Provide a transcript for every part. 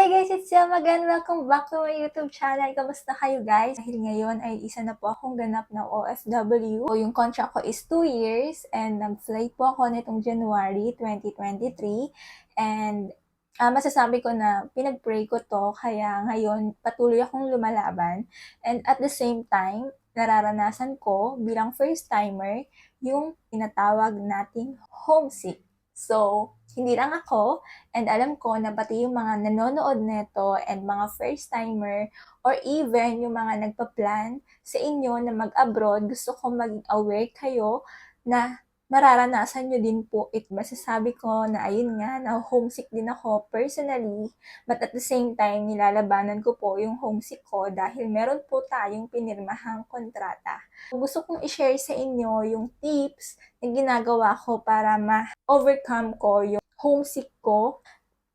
Hey guys, it's Yama again. Welcome back to my YouTube channel. Kamusta kayo guys? Dahil ngayon ay isa na po akong ganap na OFW. So, yung contract ko is 2 years and nag-flight po ako nitong January 2023. And ah, masasabi ko na pinag-pray ko to kaya ngayon patuloy akong lumalaban. And at the same time, nararanasan ko bilang first timer yung tinatawag nating homesick. So, hindi lang ako, and alam ko na pati yung mga nanonood neto and mga first timer or even yung mga nagpa-plan sa inyo na mag-abroad, gusto ko maging aware kayo na mararanasan nyo din po it. Masasabi ko na ayun nga, na homesick din ako personally, but at the same time, nilalabanan ko po yung homesick ko dahil meron po tayong pinirmahang kontrata. Gusto kong i-share sa inyo yung tips na ginagawa ko para ma-overcome ko yung homesick ko.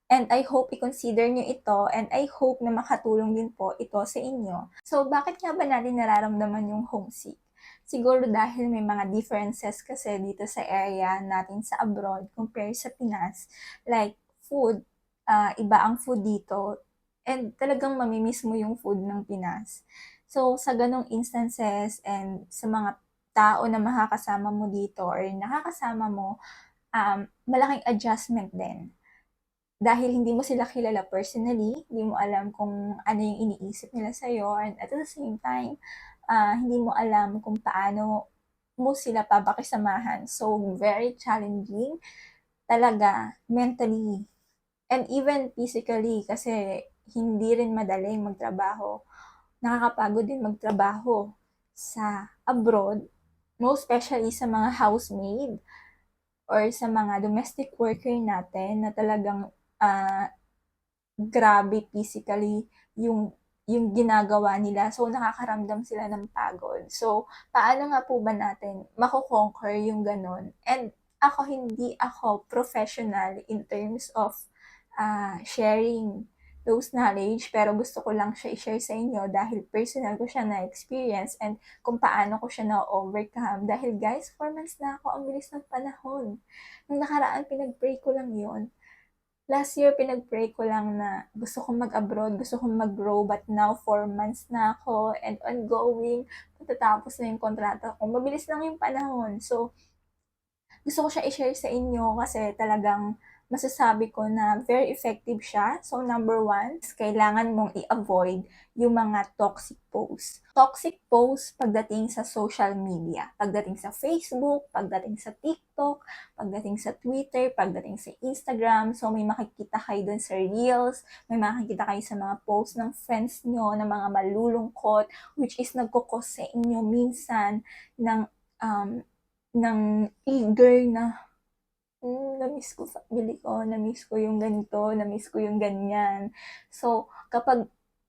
And I hope i-consider nyo ito and I hope na makatulong din po ito sa inyo. So, bakit nga ba natin nararamdaman yung homesick? Siguro dahil may mga differences kasi dito sa area natin sa abroad compared sa Pinas. Like, food, ah, iba ang food dito. And talagang mamimiss mo yung food ng Pinas. So, sa ganong instances and sa mga tao na makakasama mo dito or nakakasama mo, um, malaking adjustment din. Dahil hindi mo sila kilala personally, hindi mo alam kung ano yung iniisip nila sa'yo, and at the same time, ah, hindi mo alam kung paano mo sila papakisamahan. So, very challenging talaga mentally and even physically kasi hindi rin madaling magtrabaho. Nakakapagod din magtrabaho sa abroad, most especially sa mga housemaid or sa mga domestic worker natin na talagang ah, grabe physically yung yung ginagawa nila. So, nakakaramdam sila ng pagod. So, paano nga po ba natin mako-conquer yung ganun? And ako, hindi ako professional in terms of ah, sharing those knowledge, pero gusto ko lang siya i-share sa inyo dahil personal ko siya na-experience and kung paano ko siya na-overcome. Dahil guys, 4 months na ako, ang bilis ng panahon. Nung nakaraan, pinag-pray ko lang yon last year, pinag-pray ko lang na gusto kong mag-abroad, gusto kong mag-grow, but now, four months na ako, and ongoing, matatapos na yung kontrata ko. Mabilis lang yung panahon. So, gusto ko siya i-share sa inyo kasi talagang masasabi ko na very effective siya. So, number one, kailangan mong i-avoid yung mga toxic posts. Toxic posts pagdating sa social media. Pagdating sa Facebook, pagdating sa TikTok, pagdating sa Twitter, pagdating sa Instagram. So, may makikita kayo dun sa Reels, may makikita kayo sa mga posts ng friends nyo na mga malulungkot, which is nagkukos sa inyo minsan ng, um, ng eager na hmm, na-miss ko family ko, na-miss ko yung ganito, na-miss ko yung ganyan. So, kapag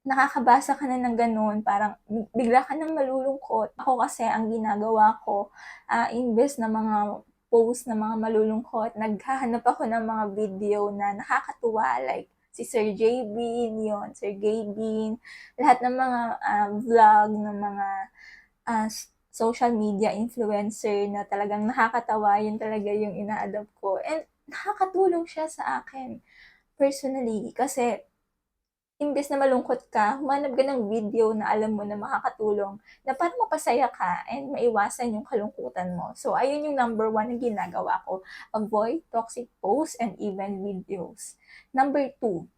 nakakabasa ka na ng ganun, parang bigla ka nang malulungkot. Ako kasi, ang ginagawa ko, ah, imbes na mga post na mga malulungkot, naghahanap ako ng mga video na nakakatuwa, like si Sir J. Bean, yun, Sir Gay Bean, lahat ng mga ah, vlog, ng mga ah, social media influencer na talagang nakakatawa, yun talaga yung ina-adopt ko. And nakakatulong siya sa akin personally kasi imbes na malungkot ka, humanap ka ng video na alam mo na makakatulong na para mapasaya ka and maiwasan yung kalungkutan mo. So, ayun yung number one na ginagawa ko. Avoid toxic posts and even videos. Number two,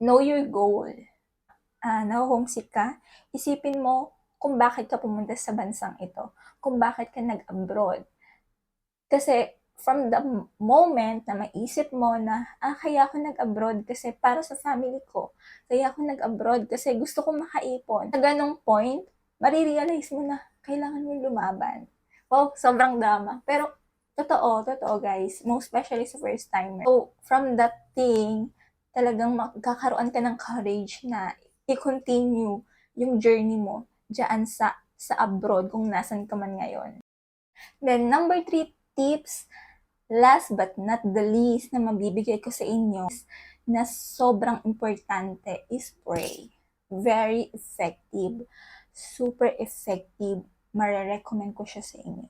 know your goal. Ah, na-homesick ka, isipin mo kung bakit ka pumunta sa bansang ito, kung bakit ka nag-abroad. Kasi from the moment na maisip mo na, ah, kaya ako nag-abroad kasi para sa family ko. Kaya ako nag-abroad kasi gusto ko makaipon. Sa ganong point, marirealize mo na kailangan mo lumaban. Wow, sobrang drama. Pero, totoo, totoo guys. Most especially sa first timer. So, from that thing, talagang magkakaroon ka ng courage na i-continue yung journey mo dyan sa, sa abroad kung nasan ka man ngayon. Then, number three tips, last but not the least na mabibigay ko sa inyo na sobrang importante is pray. Very effective. Super effective. Marerecommend ko siya sa inyo.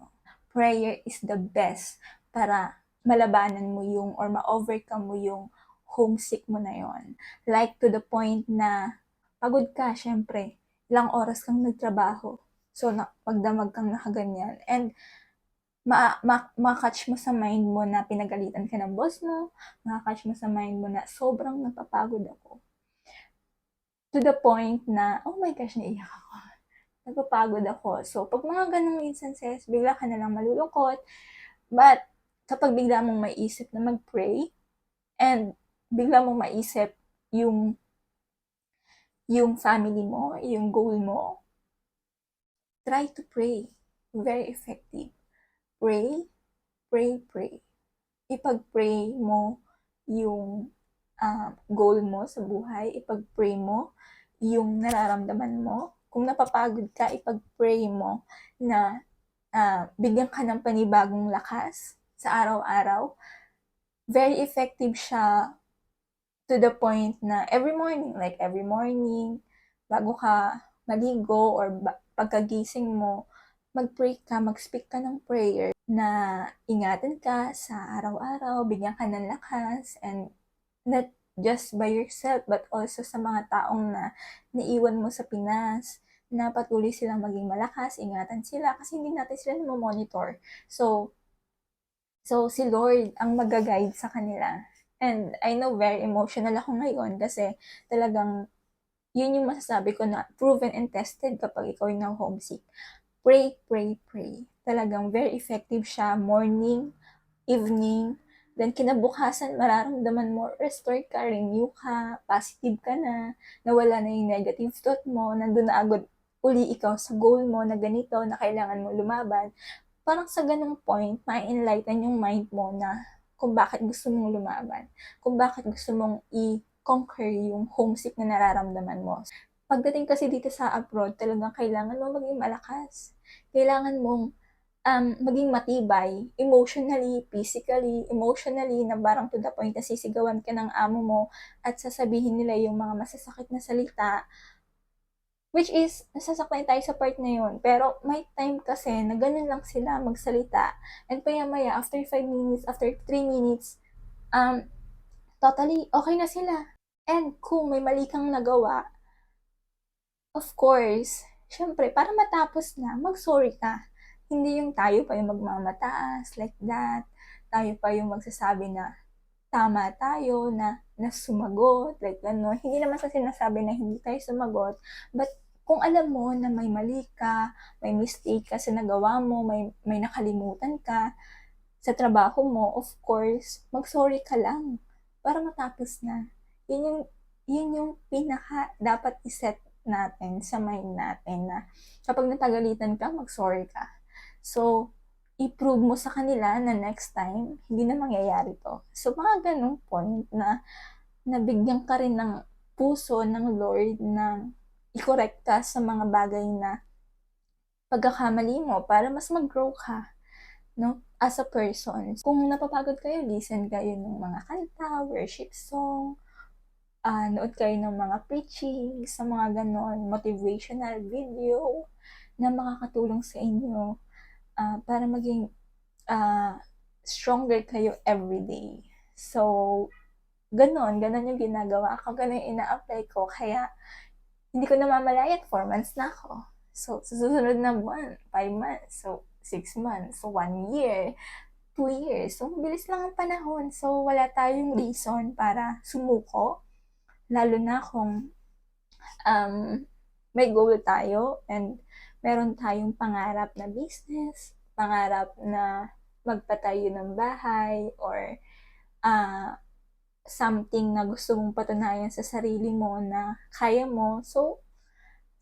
Prayer is the best para malabanan mo yung or ma-overcome mo yung homesick mo na yon. Like to the point na pagod ka, syempre. Ilang oras kang nagtrabaho. So, na, magdamag kang nakaganyan. And, ma, ma, makatch mo sa mind mo na pinagalitan ka ng boss mo, makakatch mo sa mind mo na sobrang napapagod ako. To the point na, oh my gosh, naiyak ako. Napapagod ako. So, pag mga ganong instances, bigla ka na lang malulungkot. But, kapag bigla mong maisip na mag-pray, and bigla mong maisip yung yung family mo, yung goal mo, try to pray. Very effective. Pray, pray, pray. Ipag-pray mo yung ah, goal mo sa buhay. Ipag-pray mo yung nararamdaman mo. Kung napapagod ka, ipag-pray mo na ah, bigyan ka ng panibagong lakas sa araw-araw. Very effective siya to the point na every morning, like every morning, bago ka maligo or pagkagising mo, mag-pray ka, mag-speak ka ng prayer na ingatan ka sa araw-araw, bigyan ka ng lakas, and not just by yourself, but also sa mga taong na naiwan mo sa Pinas, na patuloy silang maging malakas, ingatan sila, kasi hindi natin sila monitor. So, so si Lord ang mag-guide sa kanila. And I know very emotional ako ngayon kasi talagang yun yung masasabi ko na proven and tested kapag ikaw yung homesick. Pray, pray, pray. Talagang very effective siya morning, evening, then kinabukasan mararamdaman mo, restore ka, renew ka, positive ka na, nawala na yung negative thought mo, nandun na agad uli ikaw sa goal mo na ganito, na kailangan mo lumaban. Parang sa ganung point, ma-enlighten yung mind mo na kung bakit gusto mong lumaban, kung bakit gusto mong i-conquer yung homesick na nararamdaman mo. Pagdating kasi dito sa abroad, talagang kailangan mo maging malakas. Kailangan mong um, maging matibay, emotionally, physically, emotionally, na parang to the point na sisigawan ka ng amo mo at sasabihin nila yung mga masasakit na salita Which is, nasasaktan tayo sa part na yun. Pero may time kasi na ganun lang sila magsalita. And maya-maya, after 5 minutes, after 3 minutes, um, totally okay na sila. And kung may mali kang nagawa, of course, syempre, para matapos na, mag-sorry ka. Hindi yung tayo pa yung magmamataas, like that. Tayo pa yung magsasabi na tama tayo, na, na sumagot, like gano'n. Hindi naman sa sinasabi na hindi tayo sumagot, but kung alam mo na may mali ka, may mistake ka sa nagawa mo, may, may nakalimutan ka sa trabaho mo, of course, mag-sorry ka lang para matapos na. Yun yung, yun yung pinaka dapat iset natin sa mind natin na kapag natagalitan ka, mag-sorry ka. So, i-prove mo sa kanila na next time, hindi na mangyayari to. So, mga ganong point na nabigyan ka rin ng puso ng Lord ng i-correct ka sa mga bagay na pagkakamali mo para mas mag-grow ka, no? As a person. Kung napapagod kayo, listen kayo ng mga kanta, worship song, uh, nood kayo ng mga preaching, sa mga ganon, motivational video na makakatulong sa inyo uh, para maging uh, stronger kayo everyday. So, ganon, ganon yung ginagawa ko, ganon yung ina-apply ko, kaya hindi ko namamalayan, 4 months na ako. So, sa susunod na buwan, 5 months, so 6 months, so 1 year, 2 years. So, bilis lang ang panahon. So, wala tayong reason para sumuko. Lalo na kung um, may goal tayo and meron tayong pangarap na business, pangarap na magpatayo ng bahay, or uh, something na gusto mong patunayan sa sarili mo na kaya mo. So,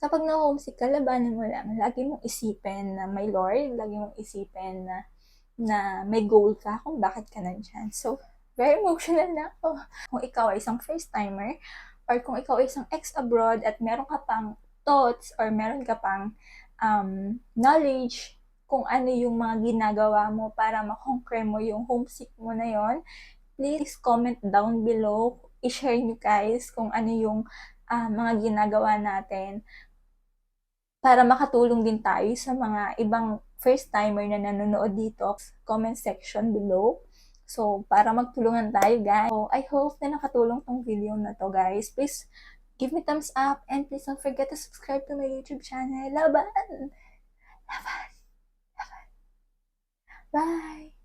kapag na-homesick ka, labanan mo lang. Lagi mong isipin na may Lord, lagi mong isipin na, na may goal ka kung bakit ka nandyan. So, very emotional na ako. Kung ikaw ay isang first-timer, or kung ikaw ay isang ex-abroad at meron ka pang thoughts or meron ka pang um, knowledge kung ano yung mga ginagawa mo para makonquer mo yung homesick mo na yon please comment down below. I-share nyo guys kung ano yung uh, mga ginagawa natin para makatulong din tayo sa mga ibang first timer na nanonood dito. Comment section below. So, para magtulungan tayo guys. So, I hope na nakatulong tong video na to guys. Please, give me thumbs up and please don't forget to subscribe to my YouTube channel. Laban! Laban! Laban! Bye!